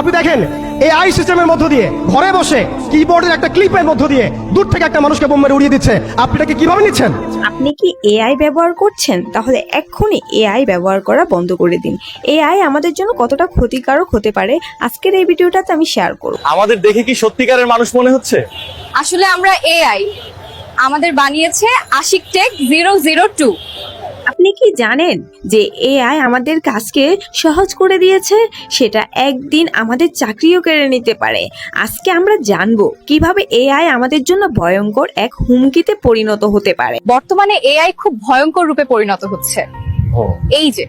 আপনি দেখেন এই আই সিস্টেমের মধ্য দিয়ে ঘরে বসে কিবোর্ডের একটা ক্লিপের মধ্য দিয়ে দূর থেকে একটা মানুষকে বোম মেরে উড়িয়ে দিচ্ছে। আপনি এটাকে কীভাবে নিচ্ছেন? আপনি কি এআই ব্যবহার করছেন? তাহলে এক্ষুনি এআই ব্যবহার করা বন্ধ করে দিন। এআই আমাদের জন্য কতটা ক্ষতিকারক হতে পারে? আজকের এই ভিডিওটাতে আমি শেয়ার করব। আমাদের দেখে কি সত্যিকারের মানুষ মনে হচ্ছে? আসলে আমরা এআই আমাদের বানিয়েছে Ashik tech zero zero two আপনি কি জানেন যে এআই আমাদের কাজকে সহজ করে দিয়েছে? সেটা একদিন আমাদের চাকরিও কেড়ে নিতে পারে। আজকে আমরা জানব কীভাবে এআই আমাদের জন্য ভয়ঙ্কর এক হুমকিতে পরিণত হতে পারে। বর্তমানে এআই খুব ভয়ঙ্কর রূপে পরিণত হচ্ছে। এই যে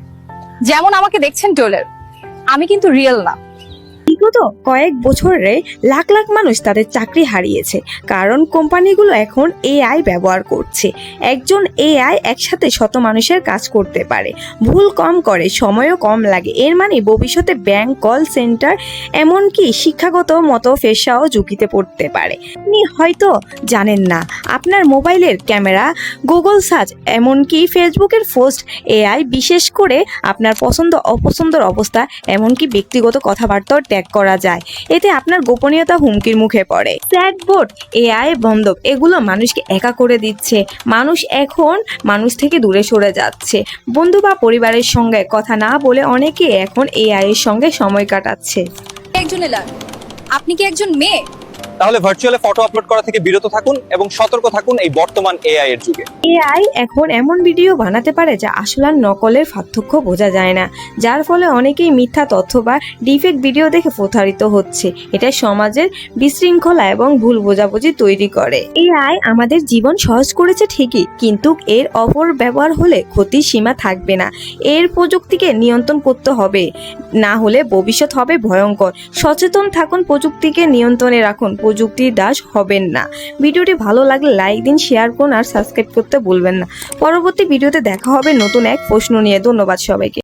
যেমন আমাকে দেখছেন ডোলের আমি কিন্তু রিয়েল না। বিগত কয়েক বছরে লাখ লাখ মানুষ তাদের চাকরি হারিয়েছে, কারণ কোম্পানিগুলো এখন এআই ব্যবহার করছে। একজন এআই একসাথে শত মানুষের কাজ করতে পারে। ভুল কম করে, সময়ও কম লাগে। এর মানে ভবিষ্যতে ব্যাংক কল সেন্টার এমনকি শিক্ষাগত মতো পেশাও ঝুঁকিতে পড়তে পারে। আপনি হয়তো জানেন না, আপনার মোবাইলের ক্যামেরা গুগল সার্চ এমনকি ফেসবুকের পোস্ট এআই বিশেষ করে আপনার পছন্দ অপছন্দের অবস্থা, এমনকি ব্যক্তিগত কথাবার্তাও ট্যাগ করা যায়। এতে আপনার গোপনীয়তা হুমকির মুখে পড়ে। চ্যাটবোর্ড এআই বন্ধ এগুলো মানুষকে একা করে দিচ্ছে। মানুষ এখন মানুষ থেকে দূরে সরে যাচ্ছে। বন্ধু বা পরিবারের সঙ্গে কথা না বলে অনেকে এখন এআই এর সঙ্গে সময় কাটাচ্ছে। একজন আপনি কি একজন মেয়ে? তাহলে ভার্চুয়ালে ফটো আপলোড করা থেকে বিরত থাকুন এবং সতর্ক থাকুন এই বর্তমান এআই এর যুগে। এআই এখন এমন ভিডিও বানাতে পারে যা আসলে আর নকলের পার্থক্য বোঝা যায় না। যার ফলে অনেকেই মিথ্যা তথ্য বা ডিফেক্ট ভিডিও দেখে প্রতারিত হচ্ছে। এটা সমাজের বিশৃঙ্খলা এবং ভুল বোঝাবুঝি তৈরি করে। এআই আমাদের জীবন সহজ করেছে ঠিকই, কিন্তু এর অপর ব্যবহার হলে ক্ষতির সীমা থাকবে না। এর প্রযুক্তিকে নিয়ন্ত্রণ করতে হবে। না হলে ভবিষ্যৎ হবে ভয়ঙ্কর। সচেতন থাকুন, প্রযুক্তিকে নিয়ন্ত্রণে রাখুন। প্রযুক্তির দাস হবেন না। ভিডিওটি ভালো লাগলে লাইক দিন শেয়ার করুন আর সাবস্ক্রাইব করতে ভুলবেন না। পরবর্তী ভিডিওতে দেখা হবে নতুন এক প্রশ্ন নিয়ে। ধন্যবাদ সবাইকে।